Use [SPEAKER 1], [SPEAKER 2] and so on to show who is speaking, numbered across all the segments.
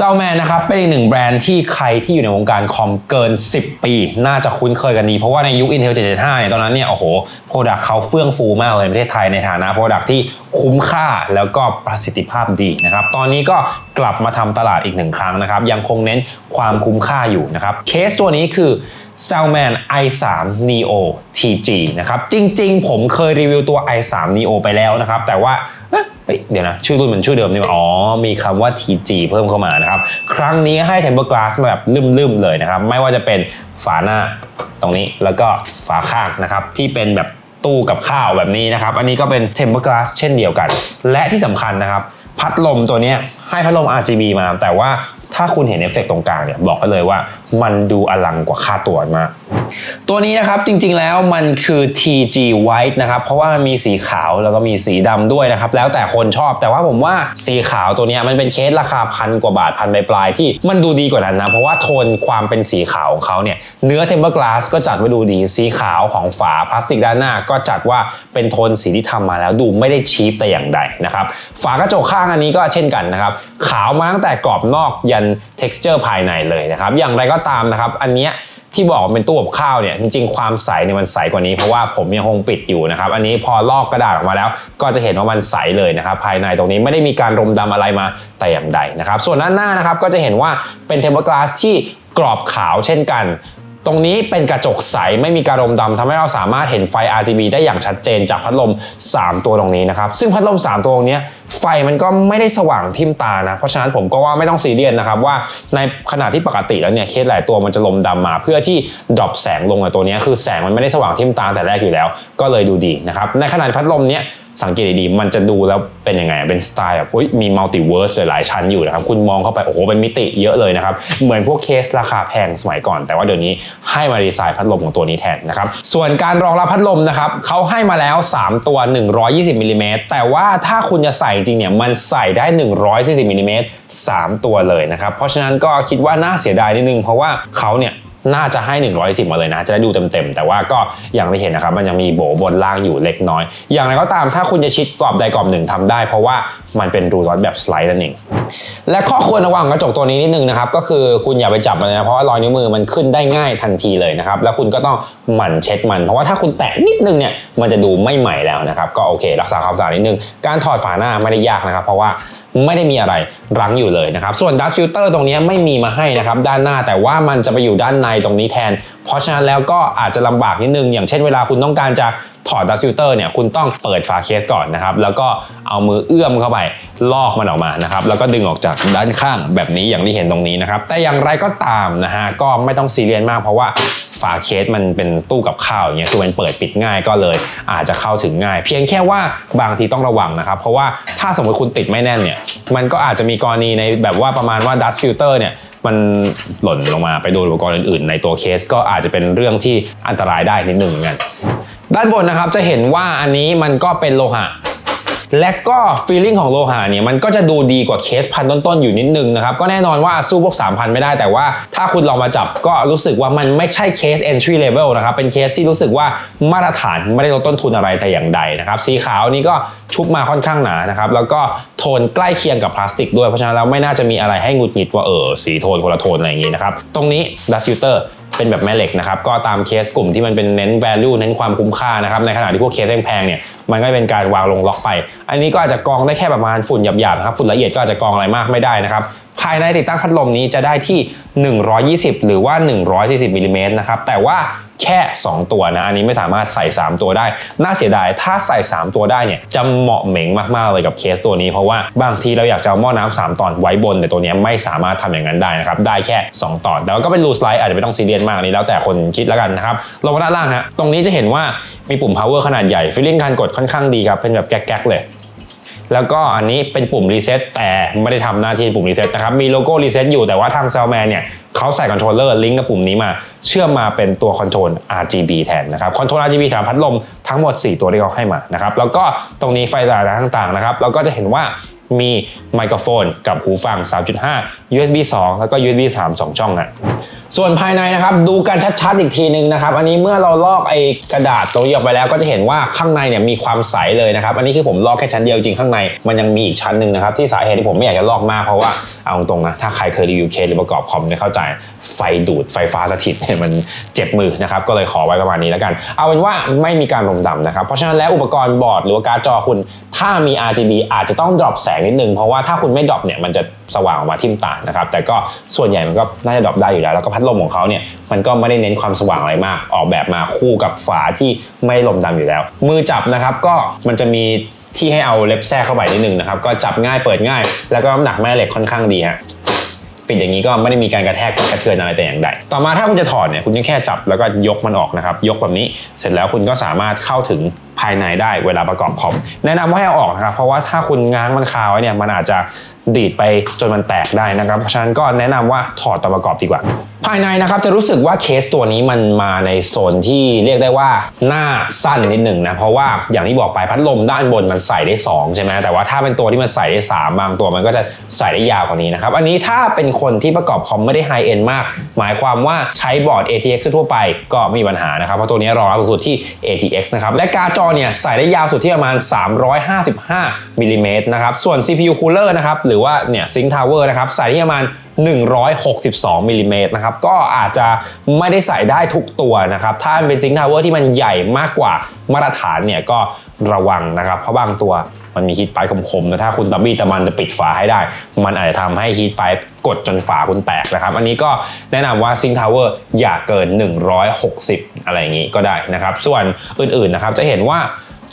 [SPEAKER 1] เซลแมนนะครับเป็นอีกหนึ่งแบรนด์ที่ใครที่อยู่ในวงการคอมเกิน 10 ปี น่าจะคุ้นเคยกันดี เพราะว่าในยุค Intel 775เนี่ยตอนนั้นเนี่ยโอ้โหโปรดักต์เขาเฟื่องฟูมากเลยในประเทศไทยในฐานะโปรดักต์ที่คุ้มค่าแล้วก็ประสิทธิภาพดีนะครับตอนนี้ก็กลับมาทำตลาดอีกหนึ่งครั้งนะครับยังคงเน้นความคุ้มค่าอยู่นะครับเคสตัวนี้คือ Cellman i3 Neo TG นะครับจริง ๆ ผมเคยรีวิวตัว i3 Neo ไปแล้วนะครับแต่ว่าเเดี๋ยวนะชื่อรุ่นมันชื่อเดิมนี่อ๋อมีคำว่า TG เพิ่มเข้ามานะครับครั้งนี้ให้ Temper Glass มาแบบลืมๆเลยนะครับ ไม่ว่าจะเป็นฝาหน้าตรงนี้แล้วก็ฝาข้างนะครับที่เป็นแบบตู้กับข้าวแบบนี้นะครับ อันนี้ก็เป็น Temper Glass เช่นเดียวกัน และที่สำคัญนะครับ พัดลมตัวนี้ให้พัดลม RGB มา แต่ว่า ถ้าคุณเห็นเอฟเฟกต์ตรงกลางเนี่ยบอกกันเลยว่ามันดูอลังกว่าค่าตัวมากตัวนี้นะครับจริงๆแล้วมันคือ TG White นะครับเพราะว่ามันมีสีขาวแล้วก็มีสีดำด้วยนะครับแล้วแต่คนชอบแต่ว่าผมว่าสีขาวตัวนี้มันเป็นเคสราคาพันกว่าบาทพันปลายๆที่มันดูดีกว่านั้นนะเพราะว่าโทนความเป็นสีขาวของเขาเนี่ยเนื้อ Temper Glass ก็จัดไว้ดูดีสีขาวของฝาพลาสติกด้านหน้า ก็จัดว่าเป็นโทนสีที่ทำมาแล้วดูไม่ได้ชีพแต่อย่างใดนะครับฝากระจกข้างอันนี้ก็เช่นกันนะครับขาวมาตั้งแต่กรอบนอกยัน texture ภายในเลยนะครับ อย่างไรก็ตามนะครับ อันเนี้ยที่บอกเป็นตู้อบข้าวเนี่ยจริงๆ ความใสเนี่ยมันใสกว่านี้เพราะว่าผมยังคงปิดอยู่นะครับอันนี้พอลอกกระดาษออกมาแล้ว ก็จะเห็นว่ามันใสเลยนะครับภายในตรงนี้ไม่ได้มีการรมดำอะไรมาแต่อย่างใดนะครับส่วนด้านหน้านะครับก็จะเห็นว่าเป็นเทมเปอร์กลาสที่กรอบขาวเช่นกัน ตรงนี้เป็นกระจกใสไม่มีการรมดำทำให้เราสามารถเห็นไฟ RGB ได้อย่างชัดเจนจากพัดลม 3 ตัวตรงนี้นะครับ ซึ่งพัดลม 3 ตัวตรงนี้ไฟมันก็ไม่ได้สว่างทิ่มตานะ เพราะฉะนั้นผมก็ว่าไม่ต้องซีเรียสนะครับว่าในขณะที่ปกติแล้วเนี่ยเคสหลายตัวมันจะลมดำมา เพื่อที่ดรอปแสงลงกับตัวนี้คือแสงมันไม่ได้สว่างทิ่มตาแต่แรกอยู่แล้ว ก็เลยดูดีนะครับในขณะพัดลมเนี้ย สังเกตดีๆมันจะดูแล้วเป็นยังไงเป็นสไตล์แบบอุ๊ยมีมัลติเวิร์สหลายชั้นอยู่นะครับ คุณมองเข้าไปโอ้โหเป็นมิติเยอะเลยนะครับ เหมือนพวกเคสราคาแพงสมัยก่อน แต่ว่าเดี๋ยวนี้ให้มาดีไซน์พัดลมของตัวนี้แทนนะครับ ส่วนการรองรับพัดลมนะครับเขาให้มาแล้ว 3 ตัว 120มิลลิเมตรแต่ว่าถ้าคุณจะใส่จริงเนี่ยมันใส่ได้ 140มิลลิเมตร3ตัวเลยนะครับ เพราะฉะนั้นก็คิดว่าน่าเสียดายนิดนึงเพราะว่าเขาเนี่ย น่าจะให้ 110มาเลยนะ จะได้ดูเต็มๆ แต่ว่าก็อย่างที่เห็นนะครับ มันยังมีโบบนล่างอยู่เล็กน้อย อย่างไรก็ตามถ้าคุณจะชิดกรอบใดกรอบหนึ่งทำได้ เพราะว่ามันเป็นรูร้อนแบบสไลด์นั่นเอง และข้อควรระวังกระจกตัวนี้นิดนึงนะครับ ก็คือคุณอย่าไปจับมันนะ เพราะว่ารอยนิ้วมือมันขึ้นได้ง่ายทันทีเลยนะครับ แล้วคุณก็ต้องหมั่นเช็ดมัน เพราะว่าถ้าคุณแตะนิดนึงเนี่ย มันจะดูไม่ใหม่แล้วนะครับ ก็โอเค รักษาความสะอาดนิดนึง การถอดฝาหน้าไม่ได้ยากนะครับ เพราะว่า ไม่ได้มีอะไรรั้งอยู่เลยนะครับ ส่วน dust filter ตรงนี้ไม่มีมาให้นะครับด้านหน้าแต่ว่ามันจะไปอยู่ด้านในตรงนี้แทน เพราะฉะนั้นแล้วก็อาจจะลำบากนิดนึง อย่างเช่นเวลาคุณต้องการจะถอด dust filter เนี่ยคุณต้องเปิดฝาเคสก่อนนะครับ แล้วก็เอามือเอื้อมเข้าไปลอกมันออกมานะครับ แล้วก็ดึงออกจากด้านข้างแบบนี้อย่างที่เห็นตรงนี้นะครับ แต่อย่างไรก็ตามนะฮะก็ไม่ต้องซีเรียสมากเพราะว่า ฝาเคสมันเป็นตู้กับข้าวอย่างเงี้ยคือมันเปิดปิดง่ายก็เลย อาจจะเข้าถึงง่าย เพียงแค่ว่าบางทีต้องระวังนะครับ เพราะว่าถ้าสมมติคุณติดไม่แน่นเนี่ยมันก็อาจจะมีกรณีในแบบว่าประมาณว่า dust filter เนี่ยมันหล่นลงมาไปโดนอุปกรณ์อื่นๆ ในตัวเคสก็อาจจะเป็นเรื่องที่อันตรายได้นิดหนึ่งเหมือนกันด้านบนนะครับจะเห็นว่าอันนี้มันก็เป็นโลหะ และก็ฟีลลิ่งของโลหะเนี่ยมันก็จะดูดีกว่าเคสพันต้นๆอยู่นิดนึงนะครับก็แน่นอนว่าสู้พวก 3,000 ไม่ได้แต่ว่าถ้าคุณลองมาจับก็รู้สึกว่ามันไม่ใช่เคส entry level นะครับเป็นเคสที่รู้สึกว่ามาตรฐานไม่ได้ลดต้นทุนอะไรแต่อย่างใดนะครับสีขาวนี้ก็ชุบมาค่อนข้างหนานะครับแล้วก็โทนใกล้เคียงกับพลาสติกด้วยเพราะฉะนั้นแล้วไม่น่าจะมีอะไรให้หงุดหงิดว่าเออสีโทนคนละโทนอะไรอย่างนี้นะครับตรงนี้ dust filter เเป็นแบบแม่เหล็กนะครับก็ตามเคสกลุ่มที่มันเป็นเน้น value เน้นความคุ้มค่านะครับในขณะที่พวกเคสแพงๆเนี่ยมันก็เป็นการวางลงล็อกไป อันนี้ก็อาจจะกรองได้แค่ประมาณฝุ่นหยาบๆนะครับฝุ่นละเอียดก็อาจจะกรองอะไรมากไม่ได้นะครับ ภายในติดตั้งพัดลมนี้จะได้ที่ 120 หรือว่า 140มิลลิเมตรนะครับแต่ว่าแค่ 2 ตัวนะ อันนี้ไม่สามารถใส่ 3 ตัวได้ น่าเสียดาย ถ้าใส่ 3 ตัวได้เนี่ยจะเหมาะเหม็งมากๆเลยกับเคสตัวนี้ เพราะว่าบางทีเราอยากจะเอาหม้อน้ำ3ตอนไว้บน แต่ตัวนี้ไม่สามารถทำอย่างนั้นได้นะครับ ได้แค่ 2 ตอน แต่ว่าก็เป็นรูสไลด์อาจจะไม่ต้องซีเรียสมากนนี้แล้วแต่คนคิดแล้วกันนะครับ ลงมาด้านล่างฮะ ตรงนี้จะเห็นว่ามีปุ่ม power ขนาดใหญ่ฟีลลิ่งการกดค่อนข้างดีครับ เป็นแบบแก๊กๆเลย แล้วก็อันนี้เป็นปุ่มรีเซ็ตแต่ไม่ได้ทำหน้าที่ปุ่มรีเซ็ตนะครับมีโลโก้รีเซ็ตอยู่แต่ว่าทางเซลแมนเนี่ยเขาใส่คอนโทรลเลอร์ลิงก์กับปุ่มนี้มา เชื่อมมาเป็นตัวคอนโทรล RGB แทนนะครับคอนโทรล RGB แถมพัดลมทั้งหมด 4 ตัวที่เขาให้มานะครับแล้วก็ตรงนี้ไฟต่างๆนะครับแล้วก็จะเห็นว่ามีไมโครโฟนกับหูฟัง 3.5 USB 2 แล้วก็ USB 3 2 ช่องนะส่วนภายในนะครับดูกันชัดๆอีกทีนึงนะครับ อันนี้เมื่อเราลอกไอ้กระดาษตรงนี้ออกไปแล้ว ก็จะเห็นว่าข้างในเนี่ยมีความใสเลยนะครับ อันนี้คือผมลอกแค่ชั้นเดียวจริงข้างในมันยังมีอีกชั้นหนึ่งนะครับที่สาเหตุที่ผมไม่อยากจะลอกมากเพราะว่าเอาตรงนะถ้าใครเคยรีวิวเคสหรือประกอบคอมเนี่ยเข้าใจไฟดูดไฟฟ้าสถิตเนี่ยมันเจ็บมือนะครับก็เลยขอไว้ประมาณนี้แล้วกัน เอาเป็นว่าไม่มีการลมดำนะครับ เพราะฉะนั้นแล้วอุปกรณ์บอร์ดหรือว่าการ์ดจอคุณถ้ามี RGB อาจจะต้องดรอปแสงนิดนึง เพราะว่าถ้าคุณไม่ดรอปเนี่ยมันจะสว่างออกมาทิ่มตานะครับแต่ก็ส่วนใหญ่มันก็น่าจะดรอปได้อยู่แล้ว แล้วก็พัดลมของเขาเนี่ยมันก็ไม่ได้เน้นความสว่างอะไรมาก ออกแบบมาคู่กับฝาที่ไม่ลมดำอยู่แล้ว มือจับนะครับก็มันจะมีที่ให้เอาเล็บแทรกเข้าไปนิดนึงนะครับก็จับง่ายเปิดง่าย แล้วก็น้ำหนักแม่เหล็กค่อนข้างดีฮะ ปิดอย่างนี้ก็ไม่ได้มีการกระแทกกระเทือนอะไรแต่อย่างใด ต่อมาถ้าคุณจะถอดเนี่ยคุณก็แค่จับแล้วก็ยกมันออกนะครับ ยกแบบนี้เสร็จแล้วคุณก็สามารถเข้าถึงภายในได้เวลาประกอบคอมแนะนำว่าให้เอาออกนะครับเพราะว่าถ้าคุณง้างมันคาไว้เนี่ยมันอาจจะ ดีดไปจนมันแตกได้นะครับ เพราะฉะนั้นก็แนะนำว่าถอดตอนประกอบดีกว่า ภายในนะครับจะรู้สึกว่าเคสตัวนี้มันมาในโซนที่เรียกได้ว่าหน้าสั้นนิดหนึ่งนะ เพราะว่าอย่างที่บอกไปพัดลมด้านบนมันใส่ได้ 2 ใช่ไหมแต่ว่าถ้าเป็นตัวที่มันใส่ได้ 3 บางตัวมันก็จะใส่ได้ยาวกว่านี้นะครับ อันนี้ถ้าเป็นคนที่ประกอบคอมไม่ได้ไฮเอ็นมาก หมายความว่าใช้บอร์ด ATX ทั่วไปก็ไม่มีปัญหานะครับ เพราะตัวนี้รองรับสุดที่ ATX นะครับ และการ์ดจอเนี่ยใส่ได้ยาวสุดที่ประมาณ 355มิลลิเมตรนะครับ ส่วน CPU cooler นะครับหรือว่าเนี่ย Sync Tower นะครับใส่ที่ประมาณ 162มิลลิเมตรนะครับก็อาจจะไม่ได้ใส่ได้ทุกตัวนะครับถ้าเป็น Sync Tower ที่มันใหญ่มากกว่ามาตรฐานเนี่ยก็ระวังนะครับเพราะบางตัวมันมีฮีทไปคมๆนะถ้าคุณตะบี้ตะมันจะปิดฝาให้ได้ มันอาจจะทำให้ฮีทไปกดจนฝาคุณแตกนะครับ อันนี้ก็แนะนำว่า Sync Tower อย่าเกิน 160 อะไรอย่างนี้ก็ได้นะครับ ส่วนอื่นๆนะครับจะเห็นว่า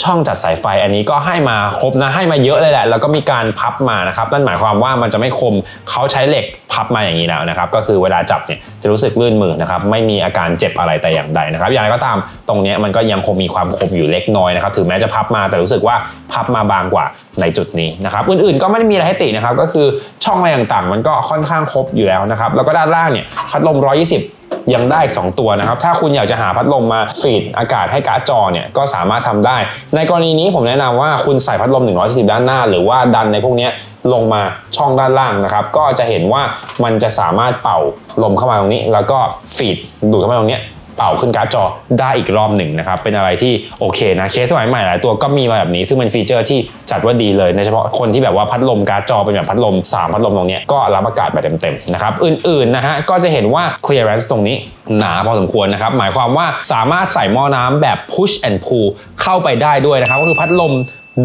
[SPEAKER 1] ช่องจัดสายไฟอันนี้ก็ให้มาครบนะให้มาเยอะเลยแหละ แล้วก็มีการพับมานะครับนั่นหมายความว่ามันจะไม่คมเขาใช้เหล็กพับมาอย่างนี้แล้วนะครับ ก็คือเวลาจับเนี่ยจะรู้สึกลื่นมือนะครับไม่มีอาการเจ็บอะไรแต่อย่างใดนะครับ อย่างไรก็ตามตรงนี้มันก็ยังคงมีความคมอยู่เล็กน้อยนะครับถึงแม้จะพับมาแต่รู้สึกว่าพับมาบางกว่าในจุดนี้นะครับ อื่นๆก็ไม่ได้มีอะไรให้ตินะครับ ก็คือช่องอะไรต่างๆ มันก็ค่อนข้างครบอยู่แล้วนะครับ แล้วก็ด้านล่างเนี่ยพัดลม 120 ยังได้อีก2ตัวนะครับ ถ้าคุณอยากจะหาพัดลมมาฟีดอากาศให้การ์ดจอเนี่ยก็สามารถทำได้ ในกรณีนี้ผมแนะนำว่าคุณใส่พัดลม 140 ด้านหน้า หรือว่าดันในพวกนี้ลงมาช่องด้านล่างนะครับ ก็จะเห็นว่ามันจะสามารถเป่าลมเข้ามาตรงนี้ แล้วก็ฟีดดูดเข้ามาตรงนี้ เป่าขึ้นการ์ดจอได้อีกรอบหนึ่งนะครับ เป็นอะไรที่โอเคนะเคสสมัยใหม่หลายตัวก็มีมาแบบนี้ ซึ่งเป็นฟีเจอร์ที่จัดว่าดีเลยโดยเฉพาะคนที่แบบว่าพัดลมการ์ดจอเป็นแบบพัดลม 3 พัดลมตรงนี้ก็รับอากาศแบบเต็มๆนะครับอื่นๆนะฮะก็จะเห็นว่า clearance ตรงนี้หนาพอสมควรนะครับหมายความว่าสามารถใส่หม้อน้ำแบบ push and pull เข้าไปได้ด้วยนะครับก็คือพัดลม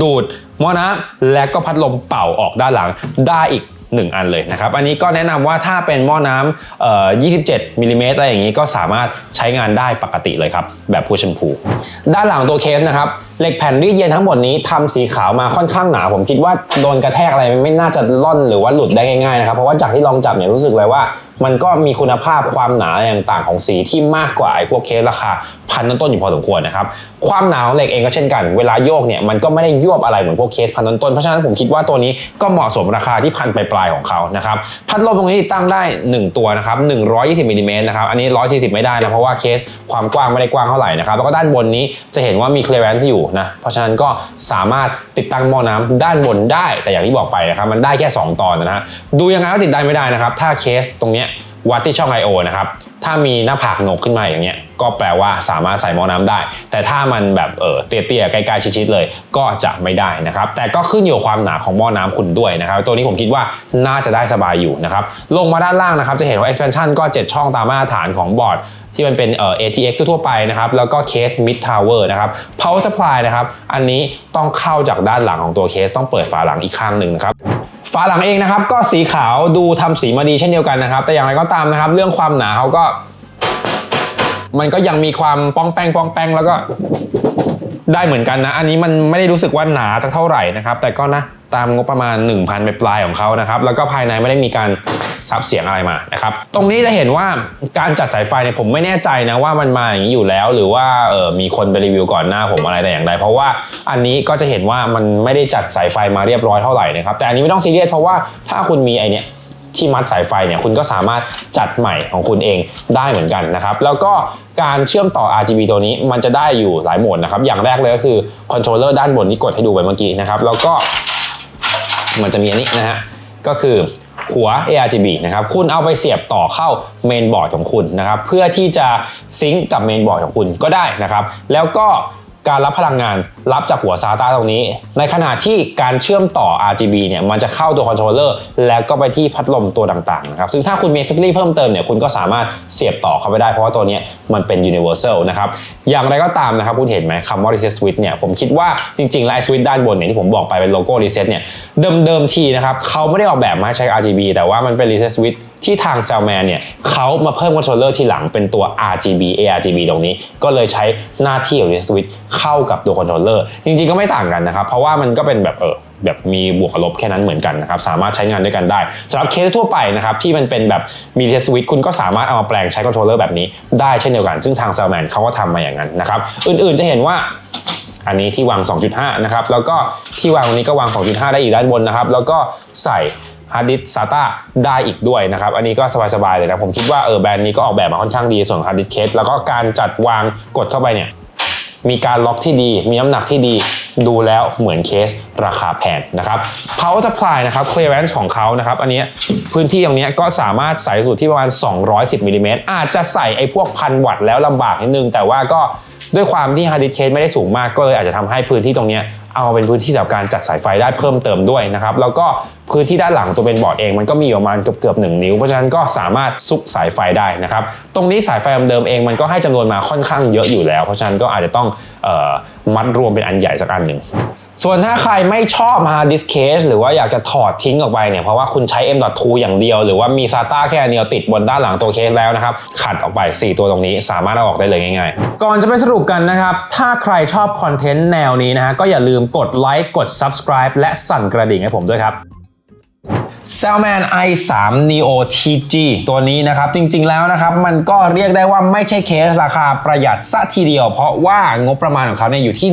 [SPEAKER 1] ดูดหม้อน้ำและก็พัดลมเป่าออกด้านหลังได้อีก 1 อันเลยนะครับ อันนี้ก็แนะนำว่าถ้าเป็นหม้อน้ำ27มิลลิเมตรอะไรอย่างนี้ก็สามารถใช้งานได้ปกติเลยครับ แบบพูชมพู ด้านหลังตัวเคสนะครับ เหล็กแผ่นรีดเย็นทั้งหมดนี้ทำสีขาวมาค่อนข้างหนา ผมคิดว่าโดนกระแทกอะไรไม่น่าจะล่อนหรือว่าหลุดได้ง่ายๆนะครับเพราะว่าจากที่ลองจับเนี่ยรู้สึกเลยว่า มันก็มีคุณภาพความหนาอะไรต่างๆของสีที่มากกว่าไอ้พวกเคสราคาพันต้นๆอยู่พอสมควรนะครับความหนาของเหล็กเองก็เช่นกัน เวลาโยกเนี่ยมันก็ไม่ได้ยวบอะไรเหมือนพวกเคสพันต้นๆเพราะฉะนั้นผมคิดว่าตัวนี้ก็เหมาะสมราคาที่พันปลายๆของเขานะครับพัดลมตรงนี้ติดตั้งได้ 1 ตัวนะครับ120มิลลิเมตรนะครับอันนี้ 140 ไม่ได้นะเพราะว่าเคสความกว้างไม่ได้กว้างเท่าไหร่นะครับแล้วก็ด้านบนนี้จะเห็นว่ามี clearance อยู่นะ เพราะฉะนั้นก็สามารถติดตั้งหม้อน้ำด้านบนได้ แต่อย่างที่บอกไปนะครับมันได้แค่ 2 ตอนนะฮะดูยังไงก็ติดได้ไม่ได้นะครับ ถ้าเคสตรงเนี้ยวัดที่ช่อง I.O. นะครับ ถ้ามีหน้าผากโหนกขึ้นมาอย่างเงี้ย ก็แปลว่าสามารถใส่หม้อน้ำได้ แต่ถ้ามันแบบเออเตี้ยๆใกล้ๆชิดๆเลย ก็จะไม่ได้นะครับ แต่ก็ขึ้นอยู่ความหนาของหม้อน้ำคุณด้วยนะครับ ตัวนี้ผมคิดว่าน่าจะได้สบายอยู่นะครับ ลงมาด้านล่างนะครับ จะเห็นว่า expansion ก็ 7 ช่องตามมาตรฐานของบอร์ด ที่มันเป็นเอ่อ ATX ทั่วไปนะครับ แล้วก็เคส mid tower นะครับ power supply นะครับ อันนี้ต้องเข้าจากด้านหลังของตัวเคสต้องเปิดฝาหลังอีกข้างหนึ่งนะครับฝาหลังเองนะครับก็สีขาวดูทำสีมาดีเช่นเดียวกันนะครับ แต่อย่างไรก็ตามนะครับ เรื่องความหนาเขาก็ มันก็ยังมีความป้องแป้งป้องแป้งแล้วก็ ได้เหมือนกันนะ อันนี้มันไม่ได้รู้สึกว่าหนาสักเท่าไหร่นะครับ แต่ก็นะตามงบประมาณ 1,000ไปปลายของเขานะครับ แล้วก็ภายในไม่ได้มีการซับเสียงอะไรมานะครับ ตรงนี้จะเห็นว่าการจัดสายไฟเนี่ยผมไม่แน่ใจนะว่ามันมาอย่างนี้อยู่แล้ว หรือว่าเออมีคนไปรีวิวก่อนหน้าผมอะไรแต่อย่างใดเพราะว่าอันนี้ก็จะเห็นว่ามันไม่ได้จัดสายไฟมาเรียบร้อยเท่าไหร่นะครับแต่อันนี้ไม่ต้องซีเรียสเพราะว่าถ้าคุณมีไอเนี้ย ที่มัดสายไฟเนี่ยคุณก็สามารถจัดใหม่ของคุณเองได้เหมือนกันนะครับ แล้วก็การเชื่อมต่อ RGB ตัวนี้มันจะได้อยู่หลายโหมดนะครับ อย่างแรกเลยก็คือคอนโทรลเลอร์ด้านบนที่กดให้ดูไปเมื่อกี้นะครับ แล้วก็มันจะมีอันนี้นะฮะ ก็คือหัว ARGB นะครับ คุณเอาไปเสียบต่อเข้าเมนบอร์ดของคุณนะครับ เพื่อที่จะซิงก์กับเมนบอร์ดของคุณก็ได้นะครับ แล้วก็ การรับพลังงานรับจากหัว SATA ตรงนี้ ในขณะที่การเชื่อมต่อ RGB เนี่ยมันจะเข้าตัวคอนโทรลเลอร์แล้วก็ไปที่พัดลมตัวต่างๆนะครับซึ่งถ้าคุณมี accessory เพิ่มเติมเนี่ยคุณก็สามารถเสียบต่อเข้าไปได้เพราะว่าตัวนี้มันเป็น universal นะครับอย่างไรก็ตามนะครับคุณเห็นไหมคำว่า reset switch เนี่ยผมคิดว่าจริงๆแล้วไอ้ switch ด้านบนเนี่ยที่ผมบอกไปเป็นโลโก้ reset เนี่ยเดิมๆทีนะครับเขาไม่ได้ออกแบบมาให้ใช้ RGB แต่ว่ามันเป็น reset switch ที่ทาง Cellman เนี่ยเขามาเพิ่มคอนโทรลเลอร์ทีหลังเป็นตัว RGB ARGB ตรงนี้ ก็เลยใช้หน้าที่ของ reset switch เข้ากับตัวคอนโทรลเลอร์จริงๆก็ไม่ต่างกันนะครับ เพราะว่ามันก็เป็นแบบเออแบบมีบวกกับลบแค่นั้นเหมือนกันนะครับ สามารถใช้งานด้วยกันได้สำหรับเคสทั่วไปนะครับ ที่มันเป็นแบบมี reset switch คุณก็สามารถเอามาแปลงใช้คอนโทรลเลอร์แบบนี้ได้เช่นเดียวกัน ซึ่งทาง Cellman เขาก็ทำมาอย่างนั้นนะครับ อื่นๆจะเห็นว่า อันนี้ที่วาง 2.5 นะครับ แล้วก็ที่วางตรงนี้ก็วาง 2.5 ได้อีกด้านบนนะครับ แล้วก็ใส่ฮาร์ดดิส SATA ได้อีกด้วยนะครับ อันนี้ก็สบายๆเลยนะ ผมคิดว่าเออแบรนด์นี้ก็ออกแบบมาค่อนข้างดีส่วนฮาร์ดดิสเคสแล้วก็การจัดวางกดเข้าไปเนี่ย มีการล็อกที่ดี มีน้ำหนักที่ดี ดูแล้วเหมือนเคสราคาแพงนะครับ power supply นะครับ clearance ของเขานะครับ อันนี้พื้นที่ตรงเนี้ยก็สามารถใส่สุดที่ประมาณ 210มิลลิเมตรอาจจะใส่ไอ้พวกพันวัตต์แล้วลำบากนิดนึง แต่ว่าก็ ด้วยความที่ฮาร์ดดิสก์ไม่ได้สูงมากก็เลยอาจจะทำให้พื้นที่ตรงนี้เอามาเป็นพื้นที่สำหรับการจัดสายไฟได้เพิ่มเติมด้วยนะครับแล้วก็พื้นที่ด้านหลังตัวเป็นบอร์ดเองมันก็มีประมาณเกือบเกือบหนึ่งนิ้ว เพราะฉะนั้นก็สามารถซุกสายไฟได้นะครับตรงนี้สายไฟเดิมเองมันก็ให้จำนวนมาค่อนข้างเยอะอยู่แล้ว เพราะฉะนั้นก็อาจจะต้องออมัดรวมเป็นอันใหญ่สักอันหนึ่ง ส่วนถ้าใครไม่ชอบ hard disk case หรือว่าอยากจะถอดทิ้งออกไปเนี่ย เพราะว่าคุณใช้ M.2 อย่างเดียว หรือว่ามี SATA แค่อันเดียวติดบนด้านหลังตัวเคสแล้วนะครับ ขัดออกไป 4 ตัวตรงนี้สามารถเอาออกได้เลยง่ายๆ ก่อนจะไปสรุปกันนะครับ ถ้าใครชอบคอนเทนต์แนวนี้นะฮะก็อย่าลืมกดไลค์กด subscribe และสั่นกระดิ่งให้ผมด้วยครับ Cellman i3 Neo TG ตัวนี้นะครับ จริงๆแล้วนะครับ มันก็เรียกได้ว่าไม่ใช่เคสราคาประหยัดซะทีเดียว เพราะว่างบประมาณของเขาเนี่ยอยู่ที่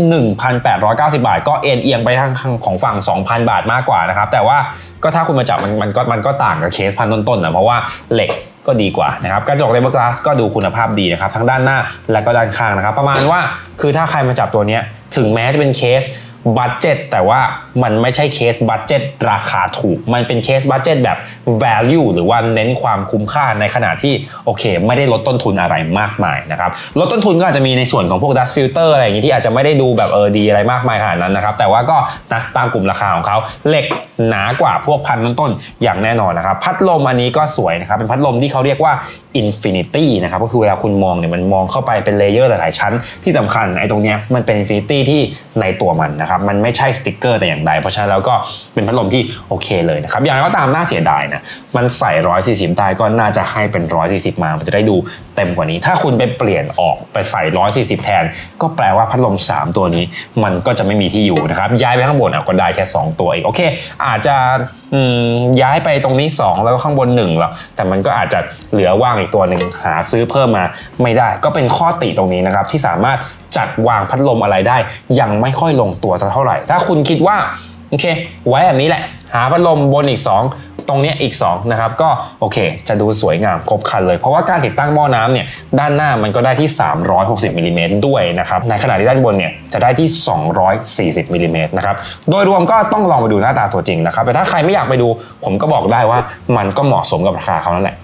[SPEAKER 1] 1,890 บาท ก็เอ็นเอียงไปทางของฝั่ง 2,000 บาทมากกว่านะครับ แต่ว่าก็ถ้าคุณมาจับมันมันก็มันก็ต่างกับเคสพันต้นๆนะเพราะว่าเหล็กก็ดีกว่านะครับกระจกเลเวอร์กลาสก็ดูคุณภาพดีนะครับ ทั้งด้านหน้าและก็ด้านข้างนะครับ ประมาณว่าคือถ้าใครมาจับตัวนี้ถึงแม้จะเป็นเคส บัตเจ็ตแต่ว่ามันไม่ใช่เคสบัตเจ็ตราคาถูก มันเป็นเคสบัตเจ็ตแบบ value หรือว่าเน้นความคุ้มค่าในขณะที่โอเค ไม่ได้ลดต้นทุนอะไรมากมายนะครับลดต้นทุนก็อาจจะมีในส่วนของพวก dust filter อะไรอย่างงี้ที่อาจจะไม่ได้ดูแบบเออดีอะไรมากมายขนาดนั้นนะครับแต่ว่าก็นะตามกลุ่มราคาของเขาเหล็กหนากว่าพวกพันต้นๆอย่างแน่นอนนะครับพัดลมอันนี้ก็สวยนะครับเป็นพัดลมที่เขาเรียกว่า infinity นะครับก็คือเวลาคุณมองเนี่ยมันมองเข้าไปเป็นเลเยอร์หลายๆชั้นที่สำคัญไอ้ตรงเนี้ยมันเป็น infinity ที่ในตัวมันนะครับมันไม่ใช่สติกเกอร์แต่อย่างใด เพราะฉะนั้นแล้วก็เป็นพัดลมที่โอเคเลยนะครับอย่างไรก็ตามน่าเสียดายนะมันใส่ 140 ได้ก็น่าจะให้เป็น 140 มา มันจะได้ดู เต็มกว่านี้ ถ้าคุณไปเปลี่ยนออกไปใส่ 140 แทน ก็แปลว่าพัดลม 3 ตัวนี้ มันก็จะไม่มีที่อยู่นะครับ ย้ายไปข้างบนก็ได้แค่ 2 ตัวเองโอเค อาจจะย้ายไปตรงนี้ 2 แล้วก็ข้างบน1หรอกแต่มันก็อาจจะเหลือว่างอีกตัวหนึ่งหาซื้อเพิ่มมาไม่ได้ ก็เป็นข้อติตรงนี้นะครับที่สามารถจัดวางพัดลมอะไรได้ ยังไม่ค่อยลงตัวสักเท่าไหร่ ถ้าคุณคิดว่าโอเค ไว้แบบนี้แหละ หาพัดลมบนอีก 2 ตรงนี้อีก2นะครับก็โอเค จะดูสวยงามครบครันเลย เพราะว่าการติดตั้งหม้อน้ำเนี่ยด้านหน้ามันก็ได้ที่ 360มิลลิเมตรด้วยนะครับในขณะที่ด้านบนเนี่ยจะได้ที่ 240มิลลิเมตรนะครับโดยรวมก็ต้องลองไปดูหน้าตาตัวจริงนะครับแต่ถ้าใครไม่อยากไปดู ผมก็บอกได้ว่ามันก็เหมาะสมกับราคาเขานั่นแหละ